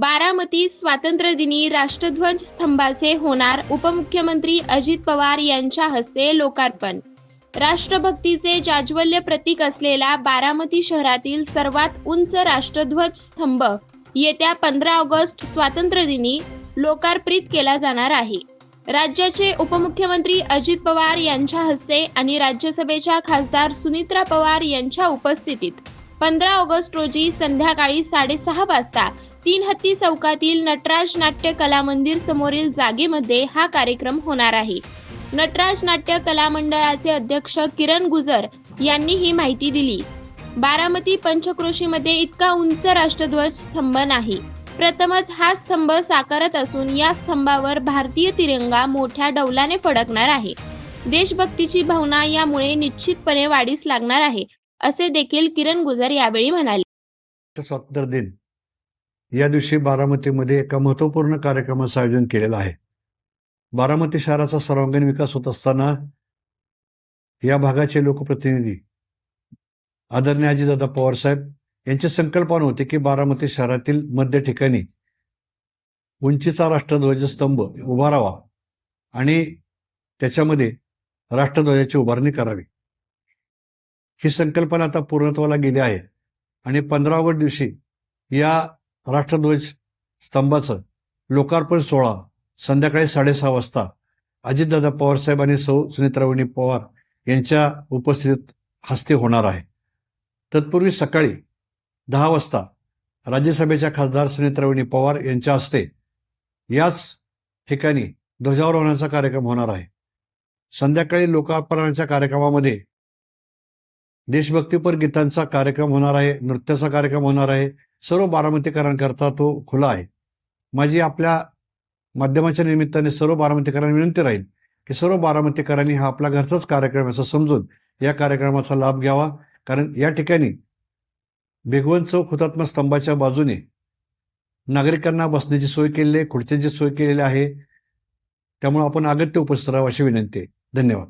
बारामती स्वातंत्र्यदिनी राष्ट्रध्वज स्तंभाचे होणार उपमुख्यमंत्री अजित पवार यांच्या हस्ते लोकार्पण. राष्ट्रभक्तीचे जाज्वल्य प्रतीक असलेला बारामती शहरातील सर्वात उंच राष्ट्रध्वज स्तंभ येत्या पंधरा ऑगस्ट स्वातंत्र्यदिनी लोकार्पित केला जाणार आहे. राज्याचे उपमुख्यमंत्री अजित पवार यांच्या हस्ते आणि राज्यसभेच्या खासदार सुनित्रा पवार यांच्या उपस्थितीत पंधरा ऑगस्ट रोजी संध्याकाळी साडेसहा वाजता तीन हत्ती चौकातील नटराज नाट्य कला मंदिर समोरील जागेमध्ये हा कार्यक्रम होणार आहे. नटराज नाट्य कला मंडळाचे अध्यक्ष किरण गुजर यांनी ही माहिती दिली. बारामती पंचक्रोशीमध्ये इतका उंच राष्ट्रध्वज स्तंभ नाही. प्रथमच हा स्तंभ साकारत असून या स्तंभावर भारतीय तिरंगा मोठ्या डौलाने फडकणार आहे. देशभक्तीची भावना यामुळे निश्चितपणे वाढीस लागणार आहे. असे देखील किरण गुजर यावेळी म्हणाले. स्वातंत्र्य दिन. या दिवशी बारामतीमध्ये एका महत्त्वपूर्ण कार्यक्रमाचं आयोजन केलेलं आहे. बारामती शहराचा सर्वांगीण विकास होत असताना या भागाचे लोकप्रतिनिधी आदरणीय अजितदादा पवार साहेब यांची संकल्पना होती की बारामती शहरातील मध्य ठिकाणी उंचीचा राष्ट्रध्वज स्तंभ उभारावा आणि त्याच्यामध्ये राष्ट्रध्वजाची उभारणी करावी. ही संकल्पना आता पूर्णत्वाला गेली आहे. आणि पंधराव्या दिवशी या राष्ट्रध्वज स्तंभाचं लोकार्पण सोहळा संध्याकाळी साडेसहा वाजता अजितदादा पवारसाहेब आणि सौ सुनीत्रावणी पवार यांच्या उपस्थितीत हस्ते होणार आहे. तत्पूर्वी सकाळी दहा वाजता राज्यसभेच्या खासदार सुनीत्रावणी पवार यांच्या हस्ते याच ठिकाणी ध्वजारोहणाचा कार्यक्रम होणार आहे. संध्याकाळी लोकार्पणाच्या कार्यक्रमामध्ये देशभक्तीपर गीतांचा कार्यक्रम होणार आहे नृत्याचा कार्यक्रम होणार आहे सर्व बारामतीकरांकरता तो खुला आहे. माझी आपल्या माध्यमाच्या निमित्ताने सर्व बारामतीकरांना विनंती राहील की सर्व बारामतीकरांनी हा आपला घरचाच कार्यक्रम असं समजून या कार्यक्रमाचा लाभ घ्यावा. कारण या ठिकाणी भिगवण चौक हुतात्मा स्तंभाच्या बाजूने नागरिकांना बसण्याची सोय केलेली आहे खुर्च्यांची सोय केलेली आहे. त्यामुळे आपण अगत्य उपस्थित राहावं अशी विनंती आहे. धन्यवाद.